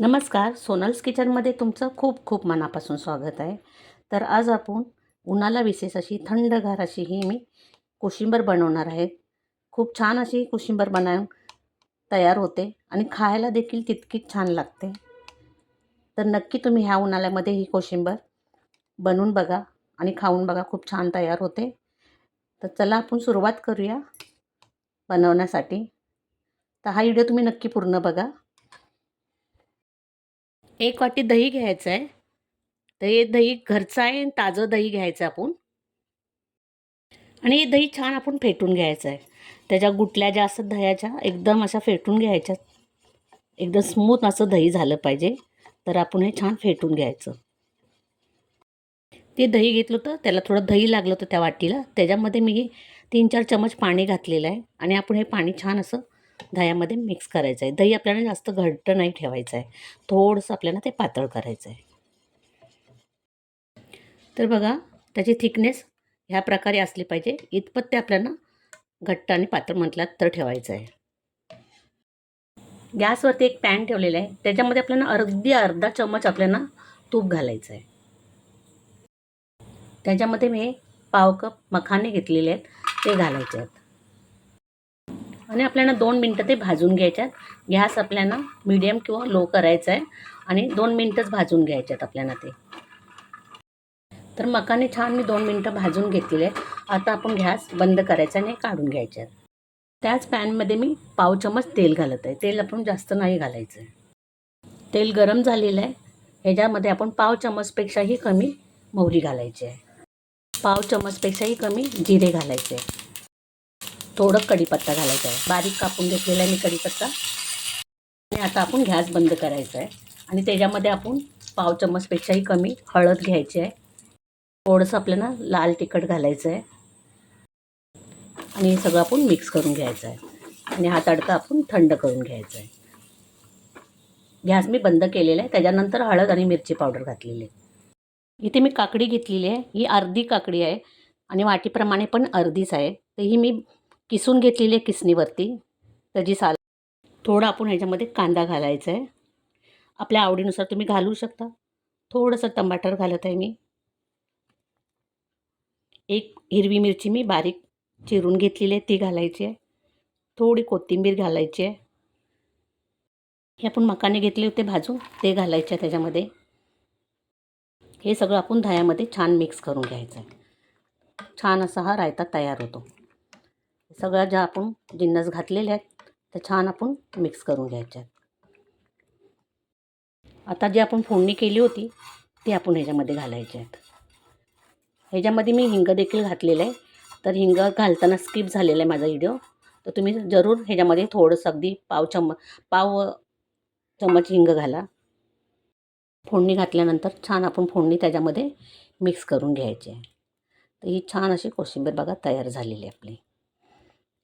नमस्कार सोनल्स किचनमध्ये तुमचं खूप खूप मनापासून स्वागत आहे. तर आज आपण उन्हाला विशेष अशी थंडगार अशी ही मी कोशिंबर बनवणार आहे. खूप छान अशी कोशिंबर बनवून तयार होते आणि खायला देखील तितकीच छान लागते. तर नक्की तुम्ही ह्या उन्हाळ्यामध्ये ही कोशिंबर बनवून बघा आणि खाऊन बघा खूप छान तयार होते. तर चला आपण सुरुवात करूया बनवण्यासाठी. तर हा व्हिडिओ तुम्ही नक्की पूर्ण बघा. एक वाटी दही घ्यायचं आहे तर हे दही घरचं आहे ताजं दही घ्यायचं आपण. आणि हे दही छान आपण फेटून घ्यायचं आहे त्याच्या गुटल्या ज्या असतात दह्याच्या एकदम अशा फेटून घ्यायच्या. एकदम स्मूथ असं दही झालं पाहिजे. तर आपण हे छान फेटून घ्यायचं. ते दही घेतलं होतं त्याला थोडं दही लागलं होतं त्या वाटीला. त्याच्यामध्ये मी तीन चार चमच पाणी घातलेलं आहे. आणि आपण हे पाणी छान असं दह्यामध्ये मिक्स करायचं आहे. दही आपल्याला जास्त घट्ट नाही ठेवायचं आहे. थोडंसं आपल्याला ते पातळ करायचं आहे. तर बघा त्याची थिकनेस ह्या प्रकारे असली पाहिजे. इतपत ते आपल्याला घट्ट आणि पातळ म्हटलात तर ठेवायचं आहे. गॅसवरती एक पॅन ठेवलेला आहे. त्याच्यामध्ये आपल्याला अर्धी अर्धा चम्मच आपल्याला तूप घालायचं आहे. त्याच्यामध्ये मी पाव कप मखाने घेतलेले आहेत. ते घालायचे आहेत. आणि आपल्याला दोन मिनटं ते भाजून घ्यायच्यात. गॅस आपल्याला मिडियम किंवा लो करायचा आहे आणि दोन मिनटंच भाजून घ्यायच्यात आपल्याला ते. तर मकाने छान मी दोन मिनटं भाजून घेतलेले आहेत. आता आपण गॅस बंद करायचा आणि काढून घ्यायचे त्याच पॅनमध्ये मी पाव चमच तेल घालत आहे तेल आपण जास्त नाही घालायचं आहे तेल गरम झालेलं आहे ह्याच्यामध्ये आपण पाव चमचपेक्षाही कमी मोहरी घालायची आहे. पाव चमचपेक्षाही कमी जिरे घालायचे आहे. थोडं कढीपत्ता घालायचा आहे. बारीक कापून घेतलेला आहे मी कढीपत्ता. आणि आता आपण गॅस बंद करायचा आहे. आणि त्याच्यामध्ये आपण पाव चम्मचपेक्षाही कमी हळद घ्यायची आहे. थोडंसं आपल्याला लाल तिखट घालायचं आहे. आणि हे सगळं आपण मिक्स करून घ्यायचं आहे. आणि हा तडका आपण थंड करून घ्यायचा आहे. गॅस मी बंद केलेला आहे. त्याच्यानंतर हळद आणि मिरची पावडर घातलेली आहे. इथे मी काकडी घेतलेली आहे. ही अर्धी काकडी आहे. आणि वाटीप्रमाणे पण अर्धीच आहे. तर ही मी किसून घेतलेली आहे किसणीवरती. त्याची साल थोडं आपण ह्याच्यामध्ये कांदा घालायचा आहे आपल्या आवडीनुसार तुम्ही घालू शकता. थोडंसं टमाटर घालत आहे मी. एक हिरवी मिरची मी बारीक चिरून घेतलेली आहे ती घालायची आहे. थोडी कोथिंबीर घालायची आहे. हे आपण मकाने घेतले होते भाजून ते घालायचे आहे त्याच्यामध्ये. हे सगळं आपण दह्यामध्ये छान मिक्स करून घ्यायचं आहे छान असा हा रायता तयार होतो. सगळ्या ज्या आपण जिन्नस घातलेले आहेत त्या छान आपण मिक्स करून घ्यायचे आहेत. आता जी आपण फोडणी केली होती ती आपण ह्याच्यामध्ये घालायची आहेत. ह्याच्यामध्ये मी हिंग देखील घातलेलं आहे. तर हिंग घालताना स्किप झालेला आहे माझा व्हिडिओ. तर तुम्ही जरूर ह्याच्यामध्ये थोडंसं अगदी पाव चम पाव चम्मच हिंग घाला. फोडणी घातल्यानंतर छान आपण फोडणी त्याच्यामध्ये मिक्स करून घ्यायची आहे. तर ही छान अशी कोशिंबीर बघा तयार झालेली आहे आपली.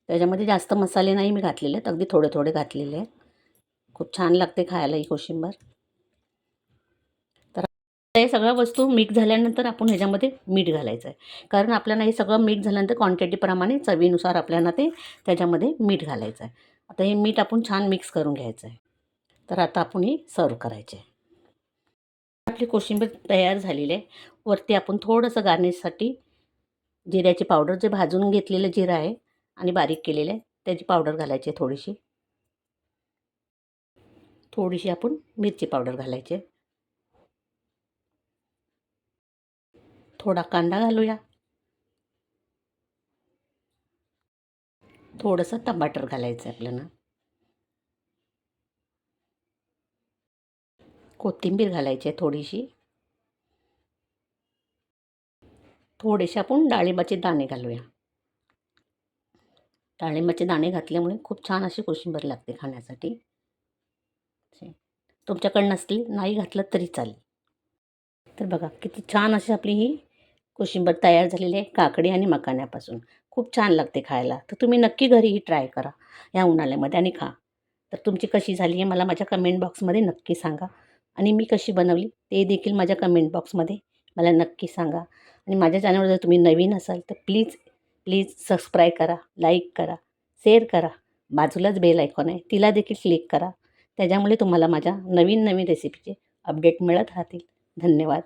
त्याच्यामध्ये जास्त मसाले नाही मी घातलेले आहेत अगदी थोडे थोडे घातलेले आहेत. खूप छान लागते खायला ही कोशिंबर. तर हे सगळ्या वस्तू मिक्स झाल्यानंतर आपण ह्याच्यामध्ये मीठ घालायचं आहे कारण आपल्याला हे सगळं मिक्स झाल्यानंतर क्वांटिटीप्रमाणे चवीनुसार आपल्याला ते त्याच्यामध्ये मीठ घालायचं आहे आता हे मीठ आपण छान मिक्स करून घ्यायचं आहे तर आता आपण हे सर्व करायचे आहे आपली कोशिंबीर तयार झालेली आहे. वरती आपण थोडंसं गार्निशसाठी जिऱ्याची पावडर जे भाजून घेतलेलं जिरं आहे आणि बारीक केलेलं आहे त्याची पावडर घालायची आहे थोडीशी. थोडीशी आपण मिरची पावडर घालायची आहे. थोडा कांदा घालूया. थोडंसं टमाटर घालायचं आहे आपल्याला. कोथिंबीर घालायची आहे थोडीशी. थोडेसे आपण डाळिंबाचे दाणे घालूया. डाळिंबाचे दाणे घातल्यामुळे खूप छान अशी कोशिंबीर लागते खाण्यासाठी. तुमच्याकडे नसली नाही घातलं तरी चालेल. तर बघा किती छान अशी आपली ही कोशिंबर तयार झालेली आहे काकडी आणि मकाण्यापासून खूप छान लागते खायला. तर तुम्ही नक्की घरीही ट्राय करा या उन्हाळ्यामध्ये आणि खा. तर तुमची कशी झाली आहे मला माझ्या कमेंट बॉक्समध्ये नक्की सांगा. आणि मी कशी बनवली ते देखील माझ्या कमेंट बॉक्समध्ये मला नक्की सांगा. आणि माझ्या चॅनलवर जर तुम्ही नवीन असाल तर प्लीज प्लीज सबस्क्राईब करा लाईक करा शेअर करा. बाजूलाच बेल आयकॉन आहे तिला देखील क्लिक करा. त्याच्यामुळे तुम्हाला माझ्या नवीन नवीन रेसिपीचे अपडेट मिळत राहतील. धन्यवाद.